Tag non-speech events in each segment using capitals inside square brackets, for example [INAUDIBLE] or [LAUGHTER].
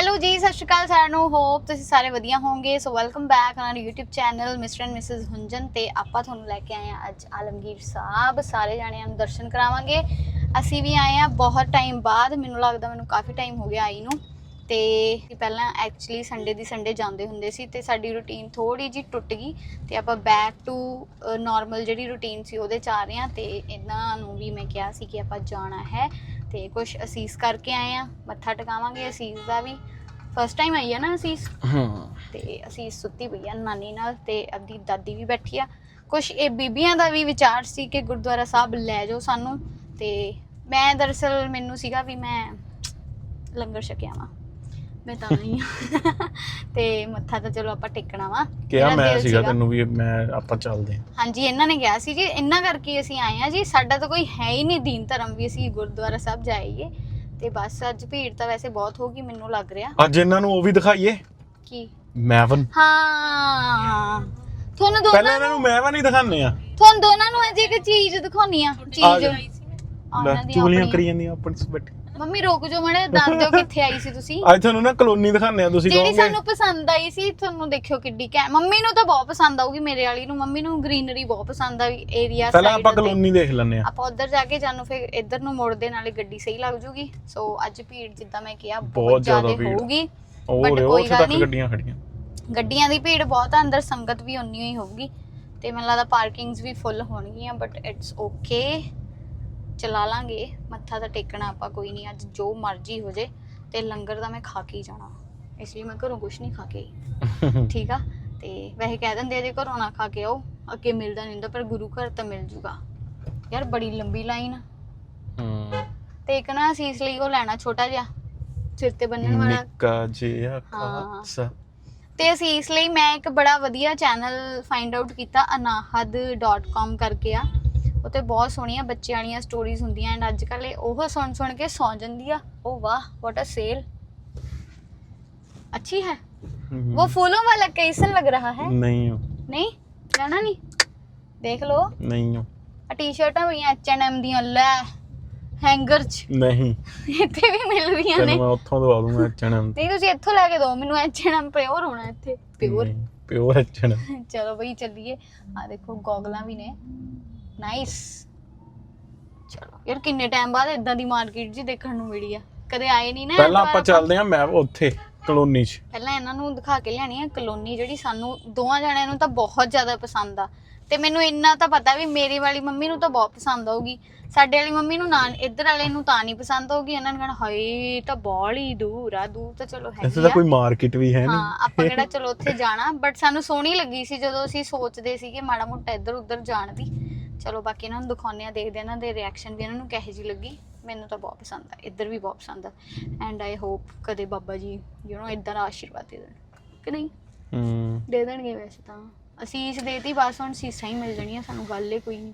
Hello ਜੀ, ਸਤਿ ਸ਼੍ਰੀ ਅਕਾਲ ਸਾਰਿਆਂ ਨੂੰ। ਹੋਪ ਤੁਸੀਂ ਸਾਰੇ ਵਧੀਆ ਹੋਵੋਗੇ। So welcome back on YouTube channel mister and missus Hunjan ਤੇ ਆਪਾਂ ਤੁਹਾਨੂੰ ਲੈ ਕੇ ਆਏ ਆ ਅੱਜ ਆਲਮਗੀਰ ਸਾਹਿਬ। ਸਾਰੇ ਜਾਣਿਆਂ ਨੂੰ ਦਰਸ਼ਨ ਕਰਾਵਾਂਗੇ। ਅਸੀਂ ਵੀ ਆਏ ਆ ਬਹੁਤ ਟਾਈਮ ਬਾਅਦ। ਮੈਨੂੰ ਲੱਗਦਾ ਮੈਨੂੰ ਕਾਫੀ ਟਾਈਮ ਹੋ ਗਿਆ ਆਈ ਨੂੰ। ਤੇ ਪਹਿਲਾਂ ਐਕਚੁਅਲੀ ਸੰਡੇ ਦੀ ਸੰਡੇ ਜਾਂਦੇ ਹੁੰਦੇ ਸੀ ਤੇ ਸਾਡੀ ਰੁਟੀਨ ਥੋੜੀ ਜੀ ਟੁੱਟ ਗਈ ਤੇ ਆਪਾਂ ਬੈਕ ਟੂ ਨਾਰਮਲ ਜਿਹੜੀ ਰੁਟੀਨ ਸੀ ਉਹਦੇ ਚ ਆ ਰਹੇ ਆ ਤੇ ਇਹਨਾਂ ਨੂੰ ਵੀ ਮੈਂ ਕਿਹਾ ਸੀ ਕਿ ਆਪਾਂ ਜਾਣਾ ਹੈ। ਤੇ ਕੁਝ ਅਸੀਸ ਕਰਕੇ ਆਏ ਆ ਮੱਥਾ ਟਿਕਾਵਾਂਗੇ ਅਸੀਸ ਦਾ ਵੀ। ਫਸਟ ਟਾਈਮ ਆਈ ਆ ਨਾ ਅਸੀਸ। ਹਾਂ। ਤੇ ਅਸੀਸ ਸੁੱਤੀ ਪਈ ਆ ਨਾਨੀ ਨਾਲ ਤੇ ਅੱਧੀ ਦਾਦੀ ਵੀ ਬੈਠੀ ਆ। ਕੁਝ ਇਹ ਬੀਬੀਆਂ ਦਾ ਵੀ ਵਿਚਾਰ ਸੀ ਕਿ ਗੁਰਦੁਆਰਾ ਸਾਹਿਬ ਲੈ ਜਾਓ ਸਾਨੂੰ। ਤੇ ਮੈਂ ਦਰਅਸਲ ਮੈਨੂੰ ਸੀਗਾ ਵੀ ਮੈਂ ਲੰਗਰ ਛਕਿਆ ਵਾਂ। ਮੈਂ ਤਾਂ ਆ। ਤੇ ਮੱਥਾ ਤਾਂ ਚਲੋ ਆਪਾਂ ਟੇਕਣਾ ਵਾ। ਕਿਹਾ ਮੈਂ ਸੀਗਾ ਤੈਨੂੰ ਵੀ ਮੈਂ ਆਪਾਂ ਚੱਲਦੇ ਹਾਂ। ਹਾਂਜੀ ਇਹਨਾਂ ਨੇ ਕਿਹਾ ਸੀ ਜੀ ਇਹਨਾਂ ਕਰਕੇ ਅਸੀਂ ਆਏ ਆ ਜੀ ਸਾਡਾ ਤਾਂ ਕੋਈ ਹੈ ਹੀ ਨਹੀਂ ਦੀਨ ਧਰਮ ਵੀ ਅਸੀਂ ਗੁਰਦੁਆਰਾ ਸਾਹਿਬ ਜਾਈਏ। ਤੇ ਬਸ ਅੱਜ ਭੀੜ ਤਾਂ ਵੈਸੇ ਬਹੁਤ ਹੋਗੀ ਮੈਨੂੰ ਲੱਗ ਰਿਹਾ। ਅੱਜ ਇਹਨਾਂ ਨੂੰ ਉਹ ਵੀ ਦਿਖਾਈਏ? ਕਿ? ਮੈਵਨ। ਹਾਂ। ਤੁਹਾਨੂੰ ਪਹਿਲਾਂ ਦੋਨਾਂ ਇਹਨਾਂ ਨੂੰ ਮੈਵਨ ਹੀ ਦਿਖਾਣੇ ਆ ਤੁਹਾਨੂੰ ਦੋਨਾਂ ਨੂੰ ਅਜੇ ਇੱਕ ਚੀਜ਼ ਦਿਖਾਉਣੀ ਆ ਚੀਜ਼। ਉਹਨਾਂ ਦੀਆਂ ਚੁਗਲੀਆਂ। ਕਰੀ ਜਾਂਦੀਆਂ ਆਪਣੀ ਬੈਠੀ ਮੰਮੀ ਰੁਕ ਜਾਓ ਮੜੇ ਦੱਸ ਦਿਓ [LAUGHS] ਕਿੱਥੇ ਆਈ ਸੀ ਤੁਸੀਂ। ਅੱਜ ਤੁਹਾਨੂੰ ਨਾ ਕਲੋਨੀ ਦਿਖਾਣੇ ਆ ਤੁਸੀਂ ਜਿਹੜੀ ਕਹੋਗੇ। ਸਾਨੂੰ ਪਸੰਦ ਆਈ ਸੀ ਤੁਹਾਨੂੰ ਦੇਖਿਓ ਕਿੱਡੀ ਕੈ ਮੰਮੀ ਨੂੰ ਤਾਂ ਬਹੁਤ ਪਸੰਦ ਆਊਗੀ ਮੇਰੇ ਵਾਲੀ ਨੂੰ ਮੰਮੀ ਨੂੰ ਗ੍ਰੀਨਰੀ ਬਹੁਤ ਪਸੰਦ ਆ ਏਰੀਆ ਪਹਿਲਾਂ ਆਪਾਂ ਕਲੋਨੀ ਦੇਖ ਲੈਣੇ ਆ ਆਪਾਂ ਉਧਰ ਜਾ ਕੇ ਜਾਨੂੰ ਫਿਰ ਇੱਧਰ ਨੂੰ ਮੁੜਦੇ ਨਾਲੇ ਗੱਡੀ ਸਹੀ ਲੱਗ ਜੂਗੀ। ਸੋ ਅੱਜ ਭੀੜ ਜਿੱਦਾਂ ਮੈਂ ਕਿਹਾ ਬਹੁਤ ਜ਼ਿਆਦਾ ਭੀੜ। ਹੋਊਗੀ। ਉਹ But ਰੇ ਕੋਈ ਉੱਥੇ ਗੱਲ ਤੱਕ ਨਹੀਂ। ਗੱਡੀਆਂ ਖੜੀਆਂ। ਗੱਡੀਆਂ ਦੀ ਭੀੜ ਬਹੁਤ ਆ ਅੰਦਰ ਸੰਗਤ ਵੀ ਉਨੀ ਹੀ ਹੋਊਗੀ। ਤੇ ਮੈਨੂੰ ਲੱਗਦਾ ਪਾਰਕਿੰਗਸ ਵੀ ਫੁੱਲ ਹੋਣਗੀਆਂ ਬਟ ਇਟਸ ਓਕੇ ਚਲਾ ਲਾਂਗੇ ਮੱਥਾ ਤਾਂ ਟੇਕਣਾ ਆਪਾਂ ਕੋਈ ਨਹੀਂ ਅੱਜ ਜੋ ਮਰਜ਼ੀ ਹੋ ਜੇ ਤੇ ਲੰਗਰ ਤਾਂ ਮੈਂ ਖਾ ਕੇ ਹੀ ਜਾਣਾ। ਇਸ ਲਈ ਮੈਂ ਘਰੋਂ ਕੁਝ ਨਹੀਂ ਖਾ ਕੇ ਆਈ। [LAUGHS] ਠੀਕ ਆ? ਤੇ ਵੈਸੇ ਕਹਿ ਦਿੰਦੇ ਆ ਜੇ ਘਰੋਂ ਨਾ ਖਾ ਕੇ ਆਓ ਅੱਗੇ ਮਿਲਦਾ ਨਹੀਂ ਹੁੰਦਾ ਪਰ ਗੁਰੂ ਘਰ ਤਾਂ ਮਿਲ ਜੂਗਾ। ਯਾਰ ਬੜੀ ਲੰਬੀ ਲਾਈਨ। ਆ ਹੂੰ। ਤੇ ਇੱਕ ਨਾ ਸੀਸ ਲਈ ਉਹ ਲੈਣਾ ਛੋਟਾ ਜਿਹਾ ਸਿਰ ਤੇ ਬੰਨਣ ਵਾਲਾ। ਨਿੱਕਾ ਜਿਹਾ। ਖਾਸਾ। ਤੇ ਅਸੀਂ ਇਸ ਲਈ ਮੈਂ ਇੱਕ ਬੜਾ ਵਧੀਆ ਚੈਨਲ ਫਾਈਂਡ ਆਊਟ ਕੀਤਾ anahad.com ਕਰਕੇ ਆ। ਉੱਤੇ ਬਹੁਤ ਸੋਹਣੀਆਂ ਬੱਚਿਆਂ ਵਾਲੀਆਂ ਸਟੋਰੀਜ਼ ਹੁੰਦੀਆਂ ਐਂਡ ਅੱਜ ਕੱਲ੍ਹ ਇਹ ਉਹ ਸੁਣ ਸੁਣ ਕੇ ਸੌ ਜਾਂਦੀ ਆ ਉਹ ਵਾਹ ਵਾਟ ਅ ਸੇਲ अच्छी है ਹੂੰ। वो फूलों वाला कैसन लग रहा है ਨਹੀਂ ਹੋ नहीं ਲੈਣਾ ਨਹੀਂ ਦੇਖ ਲਓ ਨਹੀਂ ਹੋ ਆ ਟੀ-ਸ਼ਰਟਾਂ ਪਈਆਂ H&M ਦੀਆਂ ਲੈ ਹੈਂਗਰ 'ਚ ਨਹੀਂ ਇੱਥੇ ਵੀ ਮਿਲ ਰਹੀਆਂ ਨੇ ਤੈਨੂੰ ਮੈਂ ਉੱਥੋਂ ਦਵਾ ਦੂੰਗਾ ਐਚਐਨਐਮ ਨਹੀਂ ਤੁਸੀਂ ਇੱਥੋਂ ਲੈ ਕੇ ਦਿਓ ਮੈਨੂੰ H&M ਪਿਓਰ ਹੋਣਾ ਇੱਥੇ ਪਿਓਰ ਪਿਓਰ ਐਚਐਨਐਮ ਚਲੋ ਬਈ ਚੱਲੀਏ ਆ ਦੇਖੋ ਗੋਗਲਾਂ ਵੀ ਨੇ ਨਾਈਸ ਚਲੋ ਯਾਰ ਕਿੰਨੇ ਟਾਈਮ ਬਾਅਦ ਇਦਾਂ ਦੀ ਮਾਰਕੀਟ ਜੀ ਦੇਖਣ ਨੂੰ ਮਿਲੀ ਆ? ਕਦੇ ਆਏ ਨਹੀਂ ਨਾ ਪਹਿਲਾਂ ਆਪਾਂ ਚੱਲਦੇ ਆਂ ਮੈਂ ਉੱਥੇ ਕਲੋਨੀ 'ਚ। ਪਹਿਲਾਂ ਇਹਨਾਂ ਨੂੰ ਦਿਖਾ ਕੇ ਲਿਆਣੀ ਆ ਕਲੋਨੀ ਜਿਹੜੀ ਸਾਨੂੰ ਦੋਵਾਂ ਜਣਿਆਂ ਨੂੰ ਤਾਂ ਬਹੁਤ ਜ਼ਿਆਦਾ ਪਸੰਦ ਆ। ਤੇ ਮੈਨੂੰ ਇੰਨਾ ਤਾਂ ਪਤਾ ਵੀ ਮੇਰੀ ਵਾਲੀ ਮੰਮੀ ਨੂੰ ਤਾਂ ਬਹੁਤ ਪਸੰਦ ਆਊਗੀ। ਸਾਡੇ ਵਾਲੀ ਮੰਮੀ ਨੂੰ ਨਾ ਇੱਧਰ ਵਾਲੇ ਨੂੰ ਤਾਂ ਨਹੀਂ ਪਸੰਦ ਆਊਗੀ। ਇਹਨਾਂ ਨੇ ਕਹਿਣਾ ਹਾਏ ਤਾਂ ਬਾਹਲੀ ਦੂਰ ਆ ਦੂਰ ਤਾਂ ਚਲੋ ਇੱਥੇ ਹੈਗੀ ਤਾਂ ਕੋਈ ਮਾਰਕੀਟ ਵੀ ਹੈ ਹਾਂ ਨਹੀਂ ਆਪਾਂ ਕਿਹੜਾ ਚਲੋ ਉੱਥੇ ਜਾਣਾ। ਬਟ ਸਾਨੂੰ ਸੋਹਣੀ ਲੱਗੀ ਸੀ ਜਦੋਂ ਅਸੀਂ ਸੋਚਦੇ ਸੀਗੇ ਮਾੜਾ ਮੋਟਾ ਇੱਧਰ ਉੱਧਰ ਜਾਣ ਦੀ। ਚਲੋ ਬਾਕੀ ਇਹਨਾਂ ਨੂੰ ਦਿਖਾਉਂਦੇ ਆ ਦੇਖਦੇ ਆ ਇਹਨਾਂ ਦੇ ਰਿਐਕਸ਼ਨ ਵੀ ਇਹਨਾਂ ਨੂੰ ਕਿਹੋ ਜਿਹੀ ਲੱਗੀ। ਮੈਨੂੰ ਤਾਂ ਬਹੁਤ ਪਸੰਦ ਆ ਇੱਧਰ ਵੀ ਬਹੁਤ ਪਸੰਦ ਆ। ਐਂਡ ਆਈ ਹੋਪ ਕਦੇ ਬਾਬਾ ਜੀ ਯੂ نو ਇਦਾਂ ਦਾ ਆਸ਼ੀਰਵਾਦ ਦੇ ਦੇਣ। ਕਿ ਨਹੀਂ? ਹੂੰ। ਦੇ ਦੇਣਗੇ ਵੈਸੇ ਤਾਂ। ਅਸੀਸ ਦੇਤੀ ਬਸ ਹੁਣ ਸੀਸਾਂ ਹੀ ਮਿਲ ਜਾਣੀਆਂ ਸਾਨੂੰ ਗੱਲ ਹੀ ਕੋਈ ਨਹੀਂ।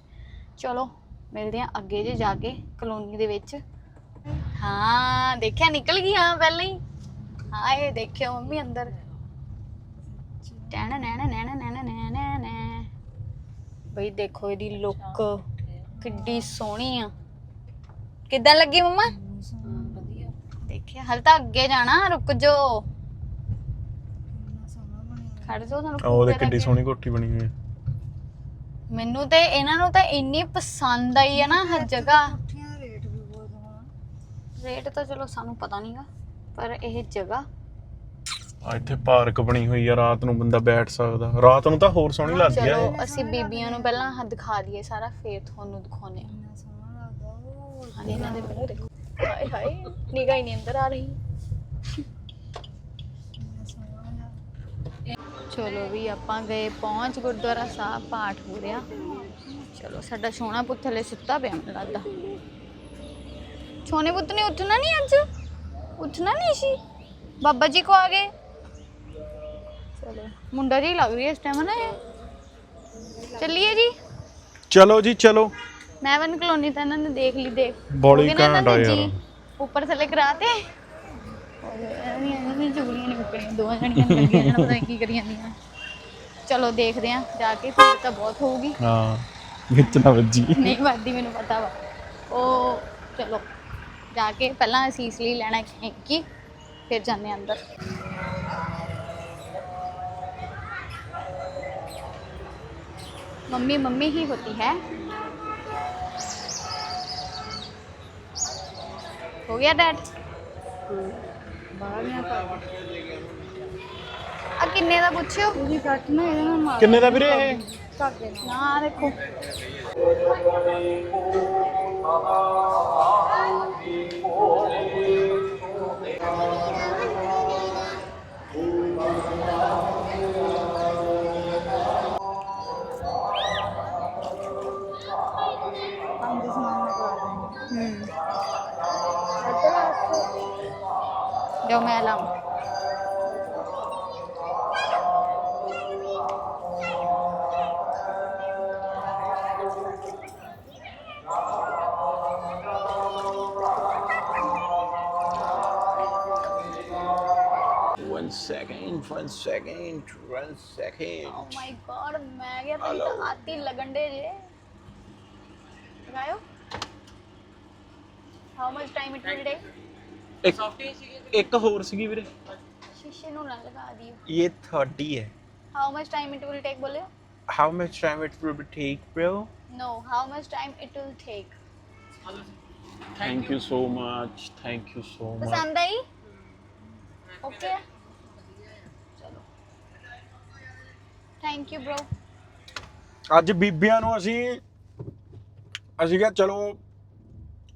ਚਲੋ ਮਿਲਦੇ ਆ ਅੱਗੇ ਜੇ ਜਾ ਕੇ ਕਲੋਨੀ ਦੇ ਵਿੱਚ। ਹਾਂ ਦੇਖਿਆ ਨਿਕਲ ਗਈ ਹਾਂ ਪਹਿਲਾਂ ਹੀ। ਹਾਂ ਇਹ ਦੇਖਿਓ ਮੰਮੀ ਅੰਦਰ। ਟੈਣਾ ਨੈਣਾ ਨੈਣਾ ਬਈ ਦੇਖੋ ਇਹਦੀ ਲੁੱਕ ਕਿੱਡੀ ਸੋਹਣੀ ਆ। ਕਿੱਦਾਂ ਲੱਗੀ ਮੰਮਾ? ਦੇਖਿਆ ਹਲ ਤਾਂ ਅੱਗੇ ਜਾਣਾ ਰੁਕ ਜਾਓ ਖੜ ਜਾਓ ਤੁਹਾਨੂੰ ਆਹ ਉਹਦੇ ਕਿੱਡੀ। ਸੋਹਣੀ ਕੋਠੀ ਬਣੀ ਹੋਈ ਹੈ ਮੈਨੂੰ ਤੇ ਇਹਨਾਂ ਨੂੰ ਤਾਂ ਇੰਨੀ ਪਸੰਦ ਆਈ ਹੈ ਨਾ ਹਰ ਜਗ੍ਹਾ। ਰੇਟ ਤਾਂ ਚਲੋ ਸਾਨੂੰ ਪਤਾ ਨਹੀਂਗਾ ਪਰ ਇਹ ਜਗ੍ਹਾ ਆ ਇੱਥੇ ਪਾਰਕ ਬਣੀ ਹੋਈ ਆ ਰਾਤ ਨੂੰ ਬੰਦਾ ਬੈਠ ਸਕਦਾ। ਰਾਤ ਨੂੰ ਤਾਂ ਹੋਰ ਸੋਹਣੀ ਲੱਗਦੀ ਆ ਚਲੋ ਅਸੀਂ ਬੀਬੀਆਂ ਨੂੰ ਪਹਿਲਾਂ ਹ ਦਿਖਾ ਦਈਏ ਸਾਰਾ ਫੇਰ ਤੁਹਾਨੂੰ ਦਿਖਾਉਨੇ ਆ ਹਾਂ ਇਹਨਾਂ ਦੇ ਪਹਿਲਾਂ ਦੇਖੋ। ਹਾਏ ਹਾਏ ਨਿਗਾਹ ਹੀ ਨਹੀਂ ਅੰਦਰ ਆ ਰਹੀ। ਚਲੋ ਵੀ ਆਪਾਂ ਗਏ ਪਹੁੰਚ ਗੁਰਦੁਆਰਾ ਸਾਹਿਬ ਪਾਠ ਹੋ ਰਿਹਾ। ਚਲੋ ਸਾਡਾ ਸੋਹਣਾ ਪੁੱਤ ਥੱਲੇ ਸੁੱਤਾ ਪਿਆ ਮੈਨੂੰ ਲੱਗਦਾ। ਸੋਹਣੇ ਪੁੱਤ ਨੇ ਉੱਠਣਾ ਨਹੀਂ ਅੱਜ? ਉੱਠਣਾ ਨਹੀਂ ਸੀ? ਬਾਬਾ ਜੀ ਕੋ ਆ ਗਏ? ਚਲੋ। ਮੁੰਡਾ ਜੀ ਲੱਗ ਰਹੀ ਹੈ ਇਸ ਟਾਈਮ ਨਾ ਇਹ? ਚੱਲੀਏ ਜੀ? ਚਲੋ ਜੀ ਚਲੋ। ਮੈਂ ਵਨ ਕਲੋਨੀ ਤਾਂ ਇਹਨਾਂ ਨੇ ਦੇਖ ਲਈ ਦੇਖ। ਇਹਨਾਂ ਘੈਂਟ ਆ ਯਾਰ। ਉੱਪਰ ਥੱਲੇ ਕਰਾਤੇ ਨਹੀਂ ਚੁਗਲੀਆਂ ਨਹੀਂ ਮੁੱਕਣੀਆਂ ਦੋਵਾਂ ਜਣੀਆਂ ਨੂੰ ਲੱਗੀਆਂ ਜਾਣਾ ਪਤਾ ਨੀ ਕੀ ਕਰੀ ਜਾਂਦੀਆਂ ਚਲੋ ਦੇਖਦੇ ਆਂ ਜਾ ਕੇ ਫਿਰ ਤਾਂ ਬਹੁਤ ਹੋਊਗੀ। ਹਾਂ ਵਿੱਚ ਨਾ ਵੱਜੀ। ਨਹੀਂ ਵੱਧਦੀ ਮੈਨੂੰ ਪਤਾ ਵਾ। ਉਹ ਚਲੋ ਜਾ ਕੇ ਪਹਿਲਾਂ ਅਸੀਂ ਇਸ ਲਈ ਲੈਣਾ ਫਿਰ ਜਾਂਦੇ ਅੰਦਰ। मम्मी मम्मी ही होती है हो गया डैड ਆ ਕਿੰਨੇ ਦਾ ਪੁੱਛਿਓ ਤੁਸੀਂ ਕੱਟ ਨਾ ਇਹਦੇ ਨਾਲ ਮਾਰ ਕਿੰਨੇ ਦਾ ਵੀਰੇ ਇਹ ਨਾ ਦੇਖੋ ਹੂੰ ਜੋ ਮੈਂ ਲਾਉਂ One second, one second, one second. Oh my God ਮੈਂ ਗਿਆ ਤਾਂ Hello. ਆਤੀ ਲੱਗਣ ਦੇ ਜੇ ਲਗਾਇਓ how much time it will take ਇੱਕ ਇੱਕ ਹੋਰ ਸੀਗੀ ਵੀਰੇ ਸ਼ੀਸ਼ੇ ਨੂੰ ਨਾ ਲਗਾ ਦਿਓ ਇਹ 30 ਹੈ how much time it will take ਬੋਲਿਓ How much time it will take, bro? No, how much time it will take? Thank you so much. Thank you so much. ਪਸੰਦ ਆਈ ਓਕੇ ਚਲੋ ਥੈਂਕ ਯੂ bro ਅੱਜ ਬੀਬੀਆਂ ਨੂੰ ਅਸੀਂ ਅਸੀਂ ਕਿਹਾ ਚਲੋ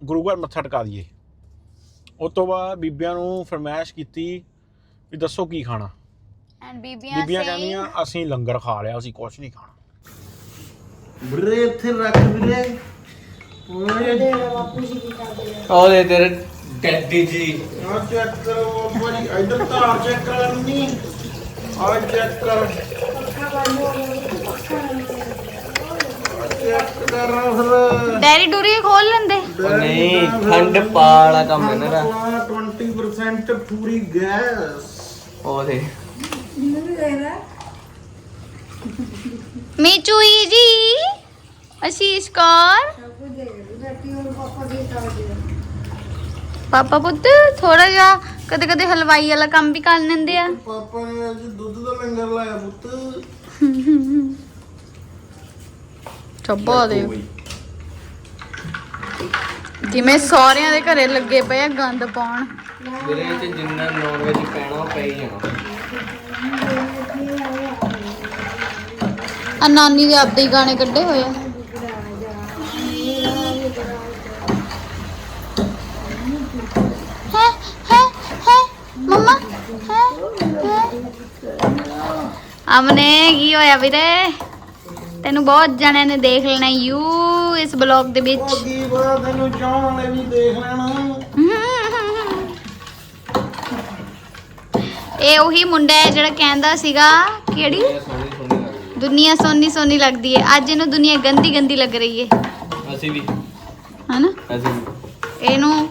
ਗੁਰੂ ਘਰ ਮੱਥਾ ਟਿਕਾ ਦਈਏ ਉਸ ਤੋਂ ਬਾਅਦ ਬੀਬੀਆਂ ਨੂੰ ਫਰਮਾਇਸ਼ ਕੀਤੀ ਵੀ ਦੱਸੋ ਕੀ ਖਾਣਾ। ਐਂਡ ਬੀਬੀਆਂ ਬੀਬੀਆਂ ਕਹਿੰਦੀਆਂ ਅਸੀਂ ਲੰਗਰ ਖਾ ਲਿਆ ਅਸੀਂ ਕੁਝ ਨਹੀਂ ਖਾਣਾ। ਵੀਰੇ ਇੱਥੇ ਰੱਖ ਵੀਰੇ। ਓਏ ਉਹਦੇ ਤੇਰੇ ਡੈਡੀ ਜੀ। ਆ ਚੈੱਕ ਕਰੋ ਭਾਈ ਇਧਰ ਤਾਂ ਚੈੱਕ ਕਰਨੀ ਆ ਚੈੱਕ ਕਰ। ਚੈੱਕ ਕਰ ਫਿਰ ਡੈਰੀ ਡੂਰੀ ਖੋਲ ਲੈਂਦੇ। ਉਹ ਨਹੀਂ ਠੰਡ ਪਾਲਾ ਕੰਮ ਹੈ ਨਾ ਇਹਦਾ। 20% ਪੂਰੀ ਗੈਸ। ਉਹਦੇ। ਮੀਚੂਈ ਜੀ ਅਸ਼ੀਸ਼ ਕੌਰ। ਪਾਪਾ ਪੁੱਤ ਥੋੜਾ ਜਿਹਾ ਕਦੇ ਕਦੇ ਹਲਵਾਈ ਵਾਲਾ ਕੰਮ ਵੀ ਕਰ ਲੈਂਦੇ ਆ। ਪਾਪਾ ਨੇ ਅੱਜ ਦੁੱਧ ਦਾ ਲੰਗਰ ਲਾਇਆ ਪੁੱਤ। [LAUGHS] ਚੱਬਾ ਦੇ ਜਿਵੇਂ ਸਹੁਰਿਆਂ ਦੇ ਘਰੇ ਲੱਗੇ ਪਏ ਆ ਗੰਦ ਪਾਉਣ ਵੀਰੇ ਚ ਜਿੰਨਾ ਨੌਨ ਵੈਜ ਪੈਣਾ ਉਹ ਪੈ ਹੀ ਜਾਣਾ ਆ ਨਾਨੀ ਦੇ ਆਪਦੇ ਹੀ ਗਾਣੇ ਕੱਢੇ ਹੋਏ ਆ ਹੈ ਹੈ ਹੈ ਮਮਾ ਹੈ ਅਮਨੇ ਕੀ ਹੋਇਆ ਵੀਰੇ ਤੈਨੂੰ ਬਹੁਤ ਜਣਿਆਂ ਨੇ ਦੇਖ ਲੈਣਾ ਯੂ ਇਸ ਬਲੌਗ ਦੇ ਵਿੱਚ। ਉਹ ਕੀ ਪਤਾ ਤੈਨੂੰ ਚਾਹਣ ਵਾਲੇ ਵੀ ਦੇਖ ਲੈਣਾ। [LAUGHS] ਇਹ ਉਹੀ ਮੁੰਡਾ ਹੈ ਜਿਹੜਾ ਕਹਿੰਦਾ ਸੀਗਾ ਕਿਹੜੀ? ਦੁਨੀਆ ਸੋਨੀ ਸੋਨੀ ਲੱਗਦੀ ਹੈ। ਅੱਜ ਇਹਨੂੰ ਦੁਨੀਆ ਗੰਦੀ ਗੰਦੀ ਲੱਗ ਰਹੀ ਹੈ। ਅਸੀਂ ਵੀ। ਹਨਾ? ਅਸੀਂ ਵੀ। ਇਹਨੂੰ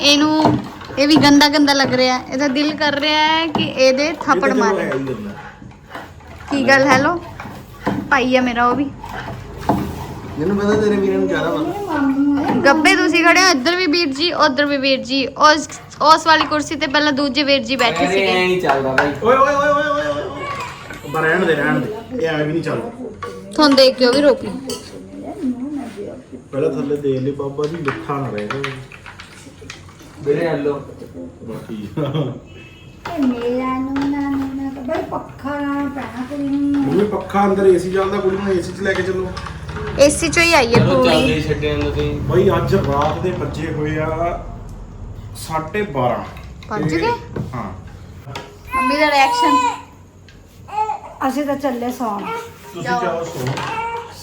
ਇਹਨੂੰ ਇਹ ਵੀ ਗੰਦਾ ਗੰਦਾ ਲੱਗ ਰਿਹਾ ਹੈ। ਇਹਦਾ ਦਿਲ ਕਰ ਰਿਹਾ ਹੈ ਕਿ ਇਹਦੇ ਥੱਪੜ ਮਾਰੇ। ਕੀ ਗੱਲ ਹੈਲੋ? ਭਾਈ ਆ ਮੇਰਾ ਉਹ ਵੀ। ਮੈਨੂੰ ਪਤਾ ਤੇਰੇ ਵੀਰੇ ਨੂੰ ਜ਼ਿਆਦਾ ਗੱਬੇ ਤੁਸੀਂ ਖੜੇ ਹੋ ਇੱਧਰ ਵੀ ਵੀਰ ਜੀ ਉੱਧਰ ਵੀ ਵੀਰ ਜੀ। ਉਸ ਉਸ ਵਾਲੀ ਕੁਰਸੀ ਤੇ ਪਹਿਲਾਂ ਦੂਜੇ ਵੀਰ ਜੀ ਬੈਠੇ ਸੀਗੇ। ਨਹੀਂ ਚੱਲਦਾ ਬਾਈ। ਓਏ ਓਏ ਓਏ ਓਏ ਓਏ ਓਏ ਪਰ ਰਹਿਣ ਦੇ ਰਹਿਣ ਦੇ। ਇਹ ਐਵੇਂ ਵੀ ਨਹੀਂ ਚੱਲ ਤੁਹਾਨੂੰ ਦੇਖ ਕੇ ਉਹ ਵੀ ਰੋਕ। ਪਹਿਲਾਂ ਥੱਲੇ ਦੇ ਲਈ ਬਾਬਾ ਜੀ ਮਿੱਠਾ ਨਾ ਰਹੇਗਾ ਵੀਰੇ ਹਲੋ ਬਾਕੀ। ਮੇਰਾ ਨੂੰ ਨਾ ਤਾਂ ਬਈ ਪੱਖਾ ਨਾ ਪੈਣਾ ਕੁੜੀ ਨੂੰ ਮੰਮੀ ਪੱਖਾ ਅੰਦਰ ਏਸੀ ਚੱਲਦਾ ਕੁੜੀ ਨੂੰ ਏਸੀ 'ਚ ਲੈ ਕੇ ਚੱਲੋ। ਏਸੀ ਚੋਂ ਹੀ ਆਈ ਹੈ ਚਲੋ ਚੱਲਦੇ ਪੂਰੀ। ਹੀ ਛੱਡਿਆਂ ਨੂੰ ਤੁਸੀਂ। ਬਈ ਅੱਜ ਰਾਤ ਦੇ ਵੱਜੇ ਹੋਏ ਆ 12:30 ਵੱਜ ਗਏ? ਹਾਂ। ਮੰਮੀ ਦਾ ਰਿਐਕਸ਼ਨ ਅਸੀਂ ਤਾਂ ਚੱਲੇ ਸੌਣ। ਤੁਸੀਂ ਜਾਓ ਸੋ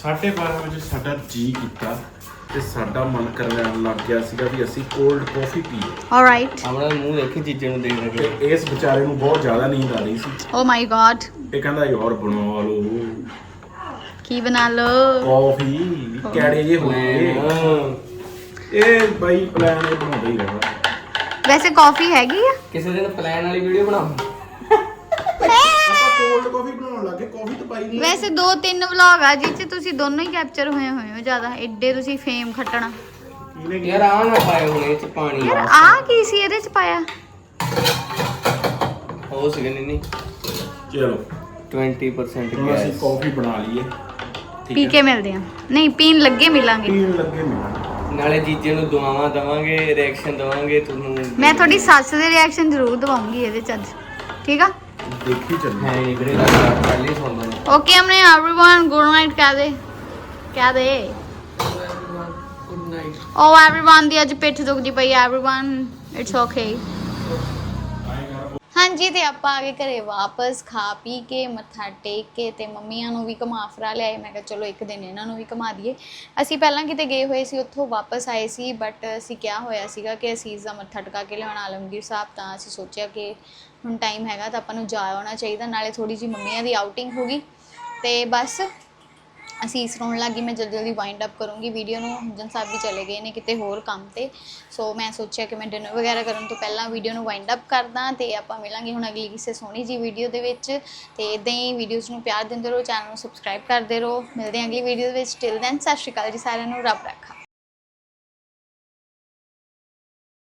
12:30 ਵਜੇ ਸਾਡਾ ਜੀ ਕੀਤਾ। ਤੇ ਸਾਡਾ ਮਨ ਕਰਨ ਲੱਗ ਗਿਆ ਸੀਗਾ ਵੀ ਅਸੀਂ ਕੋਲਡ ਕਾਫੀ ਪੀਏ। ਆਲਰਾਈਟ ਆਪਣਾ ਮੂੰਹ ਦੇਖੀ ਚੀਜ਼ਾਂ ਨੂੰ ਦੇਖ ਤੇ ਲੱਗੇ ਇਸ ਵਿਚਾਰੇ ਨੂੰ ਬਹੁਤ ਜ਼ਿਆਦਾ ਨੀਂਦ ਆ ਰਹੀ ਸੀ। ਓ ਮਾਈ ਗॉड ਇਹ ਕਹਿੰਦਾ ਯਾਰ ਬਣਵਾ ਲਓ। ਕੀ ਬਣਾ ਲੋ ਕਾਫੀ ਕੈੜੇ ਜੇ ਹੋਏ? ਇਹ ਬਾਈ ਪਲਾਨ ਇਹ ਬਣਾਉਂਦਾ ਹੀ ਰਹਿੰਦਾ ਵੈਸੇ ਕਾਫੀ ਹੈਗੀ ਆ? ਕਿਸੇ ਦਿਨ ਪਲਾਨ ਵਾਲੀ ਵੀਡੀਓ ਬਣਾਓ ਆਪਾਂ ਕੋਲਡ ਕਾਫੀ ਬਣਾਉਣ ਲੱਗੇ ਨਹੀਂ ਵੈਸੇ ਦੋ ਤਿੰਨ ਵਲੌਗ ਆ ਜਿਹ 'ਚ ਤੁਸੀਂ ਦੋਨੋਂ ਹੀ ਕੈਪਚਰ ਹੋਏ ਹੋਏ ਹੋ ਜ਼ਿਆਦਾ ਐਡੇ ਤੁਸੀਂ ਫੇਮ ਖੱਟਣਾ। ਯਾਰ ਆ ਨਾ ਪਾਏ ਹੁਣ ਇਹ ਚ ਪਾਣੀ ਯਾਰ ਆ। ਕੀ ਸੀ ਇਹਦੇ 'ਚ ਪਾਇਆ? ਹੋ ਸਕੇ ਨਹੀਂ ਚਲੋ। 20% ਹੁਣ ਅਸੀਂ ਗੈਸ ਕਾਫੀ ਬਣਾ ਲਈਏ। ਪੀ ਕੇ ਮਿਲਦੇ ਆ ਨਹੀਂ ਪੀਣ ਲੱਗੇ ਮਿਲਾਂਗੇ। ਪੀਣ ਲੱਗੇ ਮਿਲਾਂਗੇ। ਨਾਲੇ ਜੀਜੇ ਨੂੰ ਦੁਆਵਾਂ ਦਵਾਂਗੇ ਰਿਐਕਸ਼ਨ ਦਵਾਂਗੇ ਤੁਹਾਨੂੰ ਮੈਂ ਤੁਹਾਡੀ ਸੱਸ ਦੇ ਰਿਐਕਸ਼ਨ ਜ਼ਰੂਰ ਦਵਾਉਂਗੀ ਇਹਦੇ ਚ ਅੱਜ। ਠੀਕ ਆ? ਦੇਖੀ ਚੱਲੀ ਹੈ ਨਹੀਂ ਵੀਰੇ ਰਾਤ ਪਹਿਲੇ ਸੌਂਦਾ ਨਹੀਂ ਓਕੇ ਹਮਨੇ एवरीवन गुड नाइट ਕਹਿ ਦੇ ਕਹਿ ਦੇ ਗੁੱਡ ਨਾਈਟ ਓ एवरीवन ਦੀ ਅੱਜ ਪਿੱਠ ਦੁਖਦੀ ਪਈ एवरीवन ਇਟਸ ਓਕੇ ਹਾਂਜੀ ਤੇ ਆਪਾਂ ਆ ਗਏ ਘਰੇ ਵਾਪਸ ਖਾ ਪੀ ਕੇ ਮੱਥਾ ਟੇਕ ਕੇ ਤੇ ਮੰਮੀਆਂ ਨੂੰ ਵੀ ਘੁਮਾ ਫਰਾ ਲਿਆਏ ਮੈਂ ਕਿਹਾ ਚਲੋ ਇੱਕ ਦਿਨ ਇਹਨਾਂ ਨੂੰ ਵੀ ਘੁਮਾ ਦਈਏ ਅਸੀਂ ਪਹਿਲਾਂ ਕਿਤੇ ਗਏ ਹੋਏ ਸੀ ਉੱਥੋਂ ਵਾਪਸ ਆਏ ਸੀ ਬਟ ਅਸੀਂ ਕਿਹਾ ਹੋਇਆ ਸੀਗਾ ਕਿ ਅਸੀਸ ਦਾ ਮੱਥਾ ਟਿਕਾ ਕੇ ਲਿਆਉਣਾ ਆਲਮਗੀਰ ਸਾਹਿਬ ਤਾਂ ਅਸੀਂ ਸੋਚਿਆ ਕਿ ਹੁਣ ਟਾਈਮ ਹੈਗਾ ਤਾਂ ਆਪਾਂ ਨੂੰ ਜਾ ਆਉਣਾ ਚਾਹੀਦਾ, ਨਾਲੇ ਥੋੜੀ ਜਿਹੀ ਮੰਮੀਆਂ ਦੀ ਆਊਟਿੰਗ ਹੋ ਗਈ। ਤੇ ਬਸ ਅਸੀਸ ਰੋਣ ਲੱਗੀ ਮੈਂ ਜਲਦੀ ਜਲਦੀ ਵਾਈਂਡ ਅਪ ਕਰੂੰਗੀ ਵੀਡੀਓ ਨੂੰ। ਹੰਜਨ ਸਾਹਿਬ ਵੀ ਚਲੇ ਗਏ ਨੇ ਕਿਤੇ ਹੋਰ ਕੰਮ ਤੇ। ਸੋ ਮੈਂ ਸੋਚਿਆ ਕਿ ਮੈਂ ਡਿਨਰ ਵਗੈਰਾ ਕਰਨ ਤੋਂ ਪਹਿਲਾਂ ਵੀਡੀਓ ਨੂੰ ਵਾਈਂਡ ਅਪ ਕਰਦਾ ਤੇ ਆਪਾਂ ਮਿਲਾਂਗੇ ਹੁਣ ਅਗਲੀ ਕਿਸੇ ਸੋਹਣੀ ਜੀ ਵੀਡੀਓ ਦੇ ਵਿੱਚ। ਤੇ ਇਦਾਂ ਹੀ ਵੀਡੀਓਜ਼ ਨੂੰ ਪਿਆਰ ਦਿੰਦੇ ਰਹੋ ਚੈਨਲ ਨੂੰ ਸਬਸਕ੍ਰਾਈਬ ਕਰਦੇ ਰਹੋ। ਮਿਲਦੇ ਹਾਂ ਅਗਲੀ ਵੀਡੀਓ ਦੇ ਵਿੱਚ। ਟਿਲ ਦੈਨ ਸਤਿ ਸ਼੍ਰੀ ਅਕਾਲ ਜੀ ਸਾਰਿਆਂ ਨੂੰ। ਰੱਬ ਰੱਖਾ।